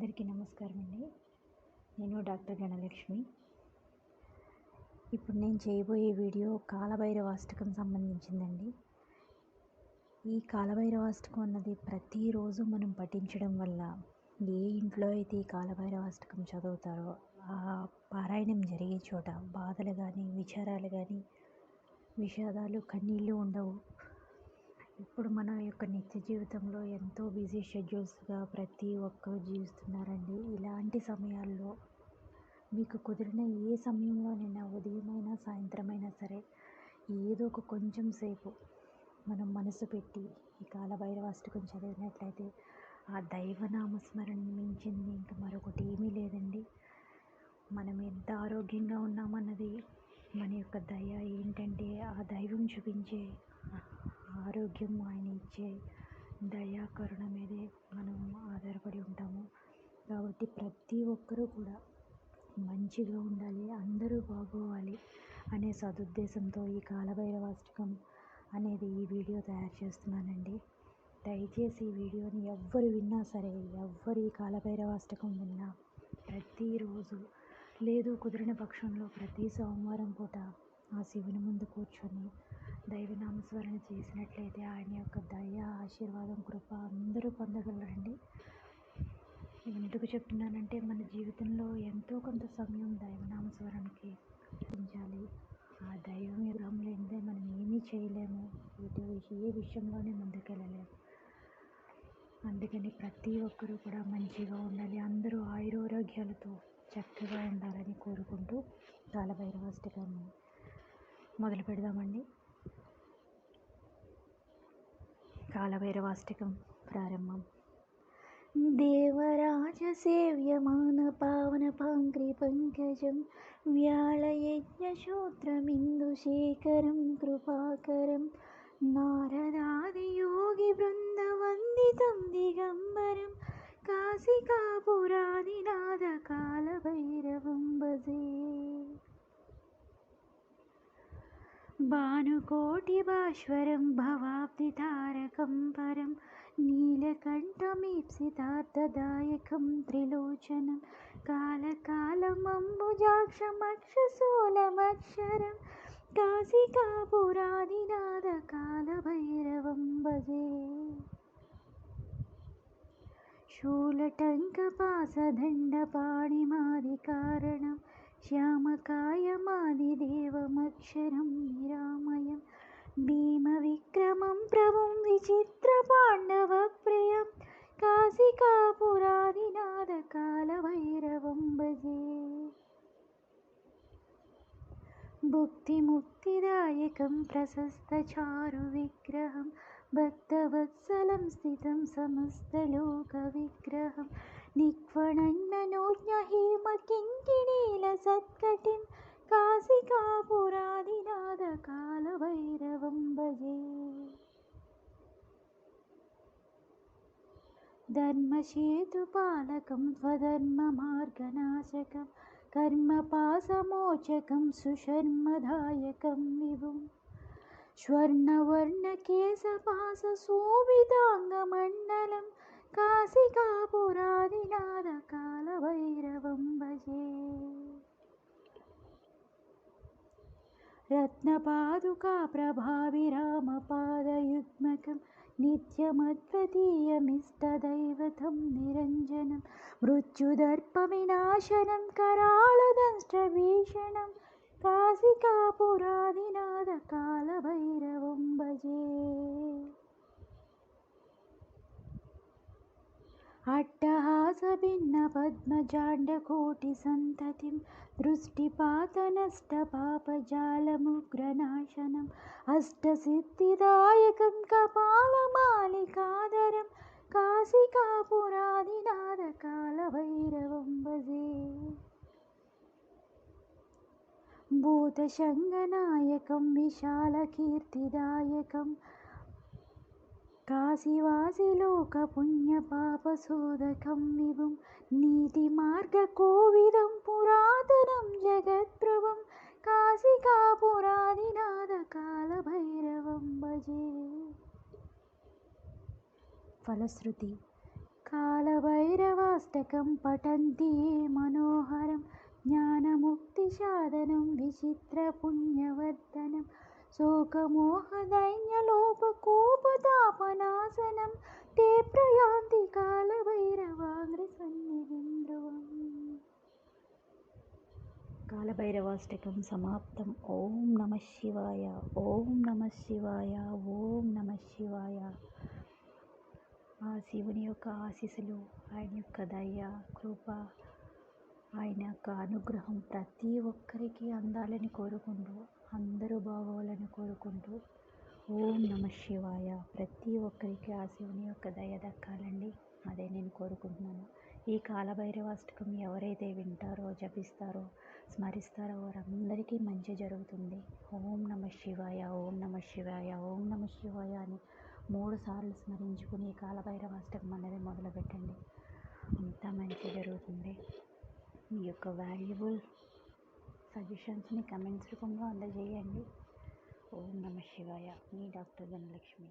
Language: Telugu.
అందరికీ నమస్కారం అండి నేను డాక్టర్ గణలక్ష్మి. ఇప్పుడు నేను చేయబోయే వీడియో కాలభైరవాష్టకం సంబంధించిందండి. ఈ కాలభైరవాష్టకం అన్నది ప్రతిరోజు మనం పఠించడం వల్ల ఏ ఇంట్లో అయితే ఈ కాలభైరవాష్టకం చదువుతారో ఆ పారాయణం జరిగే చోట బాధలు కానీ విచారాలు కానీ విషాదాలు కన్నీళ్ళు ఉండవు. ఇప్పుడు మన యొక్క నిత్య జీవితంలో ఎంతో బిజీ షెడ్యూల్స్గా ప్రతి ఒక్కరు జీవిస్తున్నారండి. ఇలాంటి సమయాల్లో మీకు కుదిరిన ఏ సమయంలోనైనా ఉదయమైనా సాయంత్రమైనా సరే ఏదో ఒక కొంచెం సేపు మనం మనసు పెట్టి ఈ కాలభైరవాష్టకం చదివినట్లయితే ఆ దైవనామస్మరణ మించింది ఇంకా మరొకటి ఏమీ లేదండి. మనం ఎంత ఆరోగ్యంగా ఉన్నామన్నది మన యొక్క దయ ఏంటంటే ఆ దైవం చూపించే ఆరోగ్యం ఆయన ఇచ్చే దయా కరుణ మీదే మనం ఆధారపడి ఉంటాము. కాబట్టి ప్రతి ఒక్కరూ కూడా మంచిగా ఉండాలి. అందరూ బాగోవాలి అనే సదుద్దేశంతో ఈ కాలభైరవాష్టకం అనేది ఈ వీడియో తయారు చేస్తున్నానండి. దయచేసి ఈ వీడియోని ఎవ్వరు విన్నా సరే ఎవ్వరు ఈ కాలభైరవాష్టకం విన్నా ప్రతిరోజు లేదు కుదిరిన పక్షంలో ప్రతి సోమవారం పూట ఆ శివుని ముందు కూర్చొని దైవనామస్మరణ చేసినట్లయితే ఆయన యొక్క దయ ఆశీర్వాదం కృప అందరూ పొందగలరండి. ఎందుకు చెప్తున్నానంటే మన జీవితంలో ఎంతో కొంత సమయం దైవనామస్మరణకి ఉంచాలి ఆ దైవం విగ్రహం లేనిదే మనం ఏమీ చేయలేము. ఎటు ఏ విషయంలోనే ముందుకెళ్ళలేము. అందుకని ప్రతి ఒక్కరూ కూడా మంచిగా ఉండాలి. అందరూ ఆయురారోగ్యాలతో చక్కగా ఉండాలని కోరుకుంటూ కాలభైరవాష్టకాన్ని మొదలు పెడదామండి कालवैरवाष्टिकं प्रारम्भं देवराजसेव्यमानपावनपाङ्क्रिपङ्कजं व्यालयज्ञशूत्रमिन्दुशेखरं कृपाकरं नारदादियोगिवृन्दवन्दितं दिगम्बरं काशिकापुरादिना अनुकोटिबाश्वरं भवाब्धितारकं परं नीलकण्ठमीप्सितार्थदायकं त्रिलोचनं कालकालमम्बुजाक्षमक्षसोलमक्षरं काशिकापुरादिनादकालभैरवं भजे। शूलटङ्कपासदण्डपाणिमादिकारणम् श्यामकायमादिदेवमक्षरं निरामयं भीमविक्रमं प्रभुं विचित्रपाण्डवप्रियं काशिकापुरादिनाथकालभैरवं भजे। भुक्तिमुक्तिदायकं प्रशस्तचारुविग्रहं भक्तवत्सलं स्थितं समस्तलोकविग्रहं निक्वणन्ननोज्ञहेमकिङ्किणीलसत्कटिं काशिकापुरादिनाथकालभैरवं भजे धर्मसेतुपालकं स्वधर्ममार्गनाशकं कर्मपासमोचकं सुशर्मदायकं विभुं स्वर्णवर्णकेशपासशोभिताङ्गमण्डलं काशिकापुरादिनाथकालभैरवं भजे रत्नपादुकाप्रभाविरामपादयुग्मकं नित्यमद्वितीयमिष्टदैवतं निरञ्जनं मृत्युदर्पविनाशनं कराळदंष्ट्रभीषणं काशिकापुरादिनाथकालभैरवं भजे अट्टहासभिन्नपद्मजाण्डकोटिसन्ततिं दृष्टिपातनष्टपापजालमुग्रनाशनम् अष्टसिद्धिदायकं कपालमालिकाधरं काशिकापुरादिनाथकालभैरवं भजे। भूतशङ्गनायकं विशालकीर्तिदायकं काशीवासिलोकपुण्यपापशोधकं नीतिमार्गकोविदं पुरातनं जगत्प्रभं काशिकापुरादिनाथकालभैरवं भजे फलश्रुति कालभैरवाष्टकं पठन्ति ये मनोहरं ज्ञानमुक्तिसाधनं विचित्रपुण्यवर्धनं విచిత్రపుణ్యవర్ధనం శోకమోహదైన్యలోపకోపతాపనాశనం ते ప్రయాంతి కాలభైరవాగ్రసన్నిధిం ధ్రువం కాలభైరవాష్టకం సమాప్తం. ఓం నమ శివాయ ఓం నమ శివాయ ఓం నమ శివాయ. ఆ శివుని యొక్క ఆశీస్సులు ఆయన యొక్క దయ కృప ఆయన యొక్క అనుగ్రహం ప్రతి ఒక్కరికి అందాలని కోరుకుంటూ అందరూ బాగోవాలని కోరుకుంటూ ఓం నమ శివాయ. ప్రతి ఒక్కరికి ఆ శివుని యొక్క దయ దక్కాలండి. అదే నేను కోరుకుంటున్నాను. ఈ కాలభైరవాష్టకం ఎవరైతే వింటారో జపిస్తారో స్మరిస్తారో వారందరికీ మంచి జరుగుతుంది. ఓం నమ శివాయ ఓం నమ శివాయ ఓం నమ శివాయ అని మూడు సార్లు స్మరించుకుని ఈ కాలభైరవాష్టకం అనేది మొదలుపెట్టండి. అంతా మంచి జరుగుతుంది. మీ యొక్క వాల్యుబుల్ సజెషన్స్ని కమెంట్స్ రూపంలో అందజేయండి. ఓం నమ శివాయ. మీ డాక్టర్ ధనలక్ష్మి.